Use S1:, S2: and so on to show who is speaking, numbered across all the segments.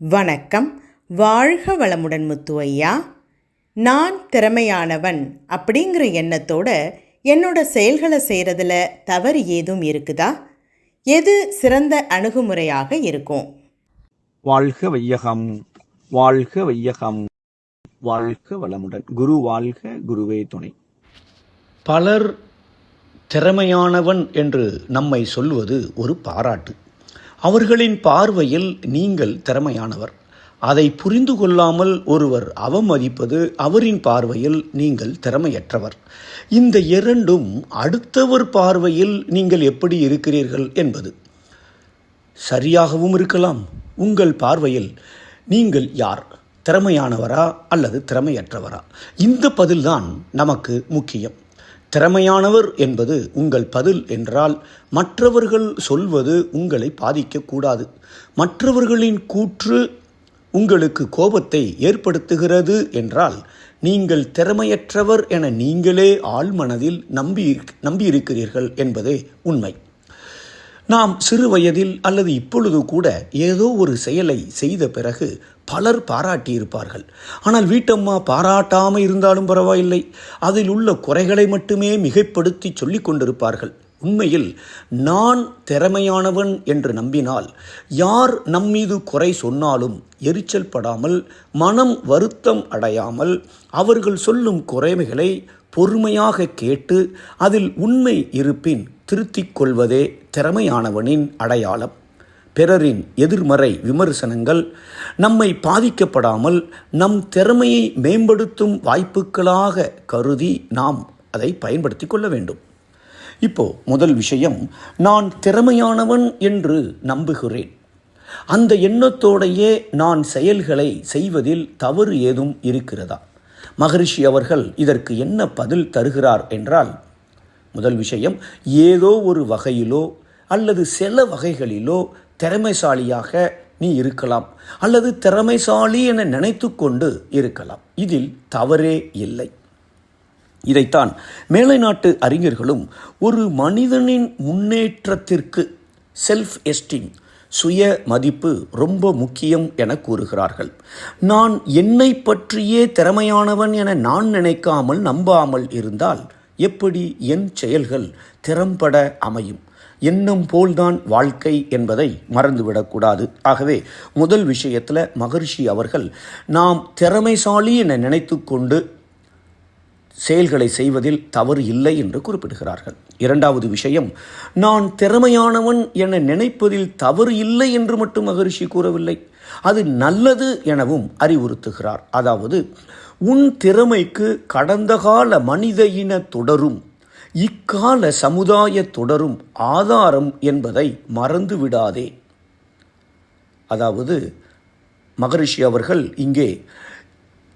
S1: வணக்கம். வாழ்க வளமுடன் முத்து ஐயா நான் திறமையானவன் அப்படிங்கிற எண்ணத்தோட என்னோட செயல்களை செய்கிறதுல தவறு ஏதும் இருக்குதா? எது சிறந்த அணுகுமுறையாக இருக்கும்?
S2: வாழ்க வையகம் வாழ்க வையகம் வாழ்க வளமுடன். குரு வாழ்க குருவே துணை.
S3: பலர் திறமையானவன் என்று நம்மை சொல்வது ஒரு பாராட்டு. அவர்களின் பார்வையில் நீங்கள் திறமையானவர். அதை புரிந்து கொள்ளாமல் ஒருவர் அவமதிப்பது அவரின் பார்வையில் நீங்கள் திறமையற்றவர். இந்த இரண்டும் அடுத்தவர் பார்வையில் நீங்கள் எப்படி இருக்கிறீர்கள் என்பது. சரியாகவும் இருக்கலாம். உங்கள் பார்வையில் நீங்கள் யார்? திறமையானவரா அல்லது திறமையற்றவரா? இந்த பதில்தான் நமக்கு முக்கியம். திறமையானவர் என்பது உங்கள் பதில் என்றால் மற்றவர்கள் சொல்வது உங்களை பாதிக்கக்கூடாது. மற்றவர்களின் கூற்று உங்களுக்கு கோபத்தை ஏற்படுத்துகிறது என்றால் நீங்கள் திறமையற்றவர் என நீங்களே ஆழ்மனதில் நம்பி நம்பியிருக்கிறீர்கள் என்பதே உண்மை. நாம் சிறு வயதில் அல்லது இப்பொழுது கூட ஏதோ ஒரு செயலை செய்த பிறகு பலர் பாராட்டியிருப்பார்கள். ஆனால் வீட்டம்மா பாராட்டாமல் இருந்தாலும் பரவாயில்லை. அதில் உள்ள குறைகளை மட்டுமே மிகைப்படுத்தி சொல்லிக் கொண்டிருப்பார்கள். உண்மையில் நான் திறமையானவன் என்று நம்பினால் யார் நம்மீது குறை சொன்னாலும் எரிச்சல் படாமல் மனம் வருத்தம் அடையாமல் அவர்கள் சொல்லும் குறைமைகளை பொறுமையாக கேட்டு அதில் உண்மை இருப்பின் திருத்திக் கொள்வதே திறமையானவனின் அடையாளம். பிறரின் எதிர்மறை விமர்சனங்கள் நம்மை பாதிக்கப்படாமல் நம் திறமையை மேம்படுத்தும் வாய்ப்புகளாக கருதி நாம் அதை பயன்படுத்தி கொள்ள வேண்டும். இப்போ முதல் விஷயம் நான் திறமையானவன் என்று நம்புகிறேன். அந்த எண்ணத்தோடையே நான் செயல்களை செய்வதில் தவறு ஏதும் இருக்கிறதா? மகரிஷி அவர்கள் இதற்கு என்ன பதில் தருகிறார் என்றால் முதல் விஷயம் ஏதோ ஒரு வகையிலோ அல்லது சில வகைகளிலோ திறமைசாலியாக நீ இருக்கலாம் அல்லது திறமைசாலி என நினைத்து கொண்டு இருக்கலாம். இதில் தவறே இல்லை. இதைத்தான் மேலை நாட்டு அறிஞர்களும் ஒரு மனிதனின் முன்னேற்றத்திற்கு செல்ஃப் எஸ்டீம் சுய மதிப்பு ரொம்ப முக்கியம் என கூறுகிறார்கள். நான் என்னை பற்றியே திறமையானவன் என நான் நினைக்காமல் நம்பாமல் இருந்தால் எப்படி என் செயல்கள் திறம்பட அமையும்? எண்ணம் போல்தான் வாழ்க்கை என்பதை மறந்துவிடக்கூடாது ஆகவே முதல் விஷயத்தில் மகர்ஷி அவர்கள் நாம் திறமைசாலி என நினைத்து கொண்டு செயல்களை செய்வதில் தவறு இல்லை என்று குறிப்பிடுகிறார்கள். இரண்டாவது விஷயம் நான் திறமையானவன் என நினைப்பதில் தவறு இல்லை என்று மட்டும் மகரிஷி கூறவில்லை. அது நல்லது எனவும் அறிவுறுத்துகிறார். அதாவது உன் திறமைக்கு கடந்த கால மனித இன தொடரும் இக்கால சமுதாய தொடரும் ஆதாரம் என்பதை மறந்து விடாதே. அதாவது மகரிஷி அவர்கள் இங்கே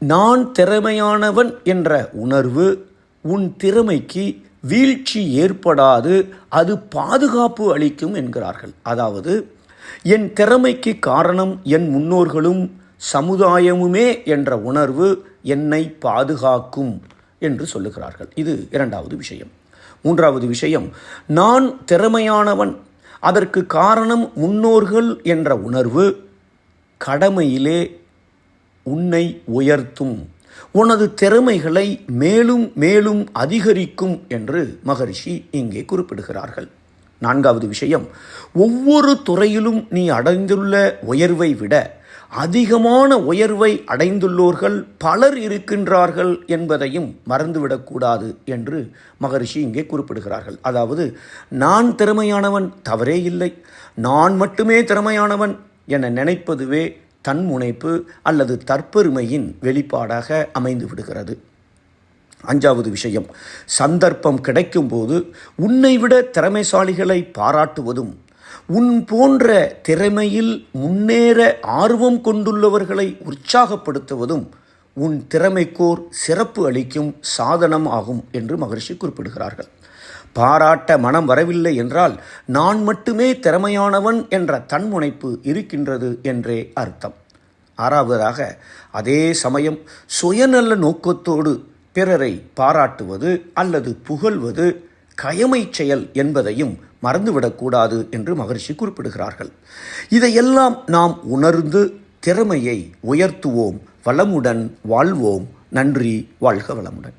S3: நான் திறமையானவன் என்ற உணர்வு உன் திறமைக்கு வீழ்ச்சி ஏற்படாது அது பாதுகாப்பு அளிக்கும் என்கிறார்கள். அதாவது என் திறமைக்கு காரணம் என் முன்னோர்களும் சமுதாயமுமே என்ற உணர்வு என்னை பாதுகாக்கும் என்று சொல்லுகிறார்கள். இது இரண்டாவது விஷயம். மூன்றாவது விஷயம் நான் திறமையானவன் அதற்கு காரணம் முன்னோர்கள் என்ற உணர்வு கடமையிலே உன்னை உயர்த்தும். உனது திறமைகளை மேலும் மேலும் அதிகரிக்கும் என்று மகரிஷி இங்கே குறிப்பிடுகிறார்கள். நான்காவது விஷயம் ஒவ்வொரு துறையிலும் நீ அடைந்துள்ள உயர்வை விட அதிகமான உயர்வை அடைந்துள்ளோர்கள் பலர் இருக்கின்றார்கள் என்பதையும் மறந்துவிடக்கூடாது என்று மகரிஷி இங்கே குறிப்பிடுகிறார்கள். அதாவது நான் திறமையானவன் தவறே இல்லை. நான் மட்டுமே திறமையானவன் என நினைப்பதுவே தன்முனைப்பு அல்லது தற்பெருமையின் வெளிப்பாடாக அமைந்து விடுகிறது. அஞ்சாவது விஷயம் சந்தர்ப்பம் கிடைக்கும்போது உன்னை விட திறமைசாலிகளை பாராட்டுவதும் உன் போன்ற திறமையில் முன்னேற ஆர்வம் கொண்டுள்ளவர்களை உற்சாகப்படுத்துவதும் உன் திறமைக்கோர் சிறப்பு அளிக்கும் சாதனம் ஆகும் என்று மகரிஷி குறிப்பிடுகிறார்கள். பாராட்ட மனம் வரவில்லை என்றால் நான் மட்டுமே திறமையானவன் என்ற தன்முனைப்பு இருக்கின்றது என்றே அர்த்தம். ஆறாவதாக அதே சமயம் சுயநல நோக்கத்தோடு பிறரை பாராட்டுவது அல்லது புகழ்வது கயமை செயல் என்பதையும் மறந்துவிடக்கூடாது என்று மகர்ஷி குறிப்பிடுகிறார்கள். இதையெல்லாம் நாம் உணர்ந்து திறமையை உயர்த்துவோம் வளமுடன் வாழ்வோம். நன்றி வாழ்க வளமுடன்.